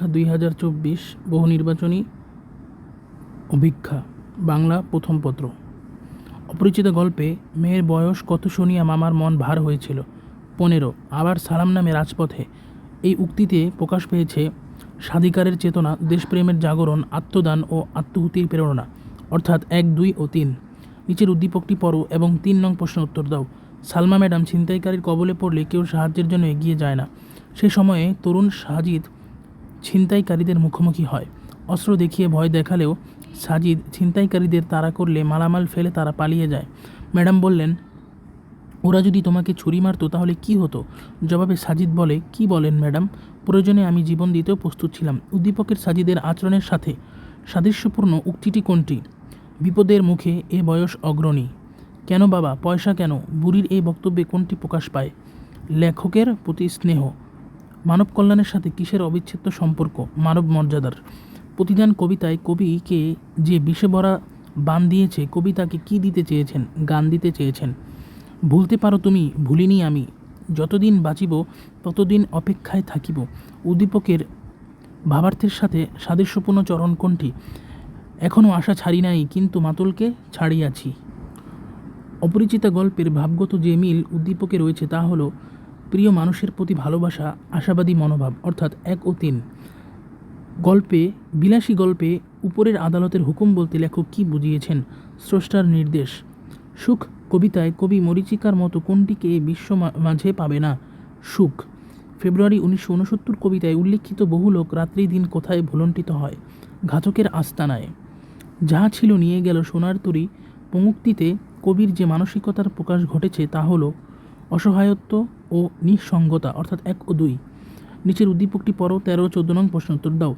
পরীক্ষা দুই হাজার চব্বিশ বহু নির্বাচনী অভিক্ষা, বাংলা প্রথম পত্র। অপরিচিত গল্পে মেয়ের বয়স কত শুনিয়া মামার মন ভার হয়েছিল। পনেরো, আবার সালাম নামে রাজপথে। এই উক্তিতে প্রকাশ পেয়েছে, স্বাধিকারের চেতনা, দেশপ্রেমের জাগরণ, আত্মদান ও আত্মহুতির প্রেরণা। অর্থাৎ এক, দুই ও তিন। নিচের উদ্দীপকটি পড়ো এবং তিন নং প্রশ্নের উত্তর দাও। সালমা ম্যাডাম ছিনতাইকারীর কবলে পড়লে কেউ সাহায্যের জন্য এগিয়ে যায় না। সে সময়ে তরুণ সাজিদ ছিনতাইকারীদের মুখোমুখি হয়। অস্ত্র দেখিয়ে ভয় দেখালেও সাজিদ ছিনতাইকারীদের তাড়া করলে মালামাল ফেলে তারা পালিয়ে যায়। ম্যাডাম বললেন, ওরা যদি তোমাকে ছুরি মারতো তাহলে কি হতো? জবাবে সাজিদ বলে, কি বলেন ম্যাডাম? প্রয়োজনে আমি জীবন দিতেও প্রস্তুত ছিলাম। উদ্দীপকের সাজিদের আচরণের সাথে সাদৃশ্যপূর্ণ উক্তিটি কোনটি? বিপদের মুখে এ বয়স অগ্রণী। কেন বাবা? পয়সা কেন? বুড়ির এই বক্তব্যে কোনটি প্রকাশ পায়? লেখকের প্রতি স্নেহ। মানব কল্যাণের সাথে কিসের অবিচ্ছেদ্য সম্পর্ক? মানব মর্যাদার। প্রতিদান কবিতায় কবিকে যে বিষে ভরা বান দিয়েছে কবিতাকে কি দিতে চেয়েছেন? গান দিতে চেয়েছেন। ভুলতে পারো তুমি, ভুলিনি আমি। যতদিন বাঁচিব, ততদিন অপেক্ষায় থাকিব। উদ্দীপকের ভাবার্থের সাথে সাদৃশ্যপূর্ণ চরণ কোনটি? এখনও আশা ছাড়ি নাই, কিন্তু মাতুলকে ছাড়িয়াছি। অপরিচিতা গল্পের ভাবগত যে মিল উদ্দীপকে রয়েছে, তা হলো প্রিয় মানুষের প্রতি ভালোবাসা, আশাবাদী মনোভাব, অর্থাৎ এক ও তিন। গল্পে, বিলাসী গল্পে উপরের আদালতের হুকুম বলতে লেখক কী বুঝিয়েছেন? স্রষ্টার নির্দেশ, সুখ কবিতায় কবি মরীচিকার মতো কোনটিকে বিশ্ব মাঝে পাবে না? সুখ, ফেব্রুয়ারি উনিশশো উনসত্তর কবিতায় উল্লিখিত বহু লোক রাত্রি দিন কোথায় ভুলণ্ঠিত হয়? ঘাতকের আস্তানায়, যাহা ছিল নিয়ে গেল সোনার তরী পঙ্ক্তিতে কবির যে মানসিকতার প্রকাশ ঘটেছে তা হলো অসহায়ত্ব ও নিঃসঙ্গতা, অর্থাৎ এক ও দুই। নিচের উদ্দীপকটি পরও তেরো, চোদ্দ নং প্রশ্ন, উত্তর দাও।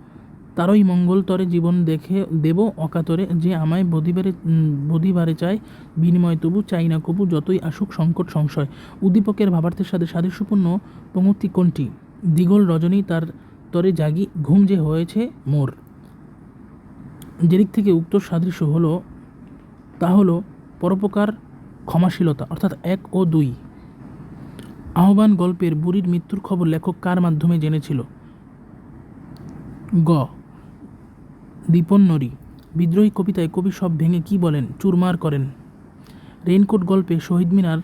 তারই মঙ্গল তরে জীবন দেখে দেব, অকাতরে যে আমায় বধিবারে বধিবারে চায়, বিনিময় তবু চাই না, কবু যতই আসুক সংকট সংশয়। উদ্দীপকের ভাবার্থের সাথে সাদৃশ্যপূর্ণ পঙ্ক্তি কোনটি? দিগল রজনী তার তরে জাগি, ঘুম যে হয়েছে মোর। যেদিক থেকে উক্ত সাদৃশ্য হলো, তা হলো পরোপকার ক্ষমাশীলতা, অর্থাৎ এক ও দুই। আহ্বান গল্পের বুড়ির মৃত্যুর খবর লেখক কার মাধ্যমে জেনেছিল? গ. দীপন্নরী বিদ্রোহী কবিতায় কবি সব ভেঙে কি বলেন? চুরমার করেন। রেইনকোট গল্পে শহীদ মিনার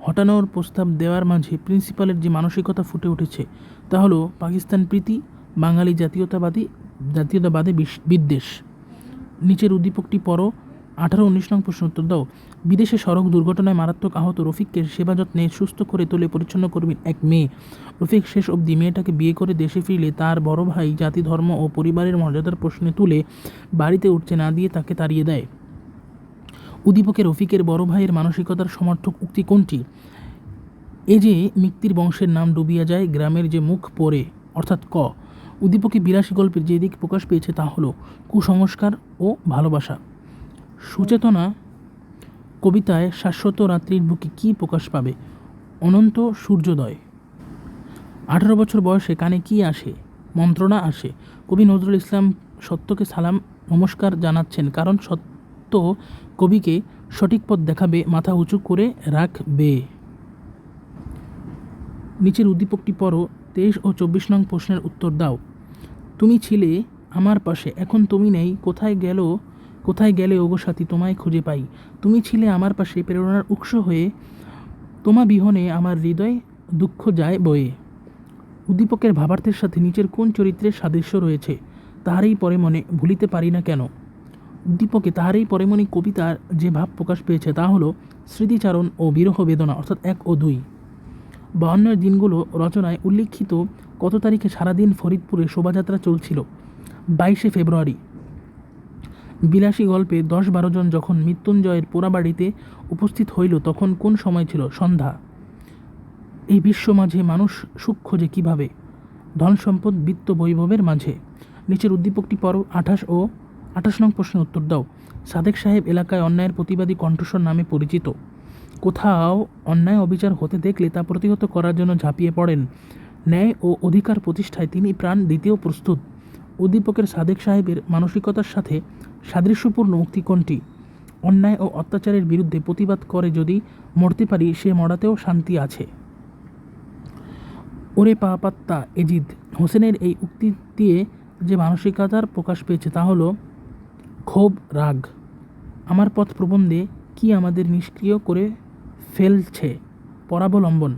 হটানোর প্রস্তাব দেওয়ার মাঝে প্রিন্সিপালের যে মানসিকতা ফুটে উঠেছে, তা হলো পাকিস্তান প্রীতি, বাঙালি জাতীয়তাবাদী, জাতীয়তাবাদে বিদ্বেষ। নিচের উদ্দীপকটি পরও আঠারো উনিশ নং প্রশ্ন উত্তর দাও। বিদেশে সড়ক দুর্ঘটনায় মারাত্মক আহত রফিককে সেবা যত্নে সুস্থ করে তোলে পরিচ্ছন্ন করবেন এক মেয়ে। রফিক শেষ অবধি মেয়েটাকে বিয়ে করে দেশে ফিরলে তার বড় ভাই জাতি, ধর্ম ও পরিবারের মর্যাদার প্রশ্নে তুলে বাড়িতে উঠতে না দিয়ে তাকে তাড়িয়ে দেয়। উদ্দীপকে রফিকের বড় ভাইয়ের মানসিকতার সমর্থক উক্তি কোনটি? এ যে মিক্তির বংশের নাম ডুবিয়া যায়, গ্রামের যে মুখ পড়ে, অর্থাৎ ক। উদ্দীপকে বিলাসী গল্পের যে দিক প্রকাশ পেয়েছে তা হলো কুসংস্কার ও ভালোবাসা। সুচেতনা কবিতায় শাশ্বত রাত্রির বুকে কী প্রকাশ পাবে? অনন্ত সূর্যোদয়। আঠারো বছর বয়সে কানে কি আসে? মন্ত্রণা আসে। কবি নজরুল ইসলাম সত্যকে সালাম, নমস্কার জানাচ্ছেন কারণ সত্য কবিকে সঠিক পথ দেখাবে, মাথা উঁচু করে রাখবে। নিচের উদ্দীপকটি পড়ো, তেইশ ও চব্বিশ নং প্রশ্নের উত্তর দাও। তুমি ছিলে আমার পাশে, এখন তুমি নেই, কোথায় গেল কোথায় গেলে ওগো সাথী তোমায় খুঁজে পাই? তুমি ছিলে আমার পাশে প্রেরণার উৎস হয়ে, তোমা বিহনে আমার হৃদয় দুঃখ যায় বয়ে। উদ্দীপকের ভাবার্থের সাথে নিচের কোন চরিত্রের সাদৃশ্য রয়েছে, তাহারই পরে মনে ভুলিতে পারি না কেন? উদ্দীপকে তাহারই পরে মনে কবিতার যে ভাব প্রকাশ পেয়েছে, তা হলো স্মৃতিচারণ ও বিরহ বেদনা, অর্থাৎ এক ও দুই। বাহান্নের দিনগুলো রচনায় উল্লিখিত কত তারিখে সারাদিন ফরিদপুরে শোভাযাত্রা চলছিল? বাইশে ফেব্রুয়ারি। বিলাসী গল্পে দশ বারো জন যখন মৃত্যুঞ্জয়ের পোড়াবাড়িতে উপস্থিত হইল, তখন কোন সময় ছিল? সন্ধ্যা। এই বিশ্ব মাঝে মানুষ সুখ খোঁজে কীভাবে? ধন সম্পদ, বিত্ত বৈভবের মাঝে। নিচের উদ্দীপকটি পর আঠাশ ও আঠাশ নং প্রশ্নের উত্তর দাও। সাদেক সাহেব এলাকায় অন্যায়ের প্রতিবাদী কণ্ঠস্বর নামে পরিচিত। কোথাও অন্যায় অবিচার হতে দেখলে তা প্রতিহত করার জন্য ঝাঁপিয়ে পড়েন। ন্যায় ও অধিকার প্রতিষ্ঠায় তিনি প্রাণ দিতেও প্রস্তুত। উদ্দীপকের সাদেক সাহেবের মানসিকতার সাথে সাদৃশ্যপূর্ণ উক্তি কোনটি অন্যায় ও অত্যাচারের বিরুদ্ধে প্রতিবাদ করে যদি মরতে পারি, সে মরাতেও শান্তি আছে। ওরে পা পাত্তা এজিদ, হোসেনের এই উক্তি দিয়ে যে মানসিকতার প্রকাশ পেয়েছে তা হলো, ক্ষোভ, রাগ। আমার পথ প্রবন্ধে কি আমাদের নিষ্ক্রিয় করে ফেলছে পরাবলম্বন?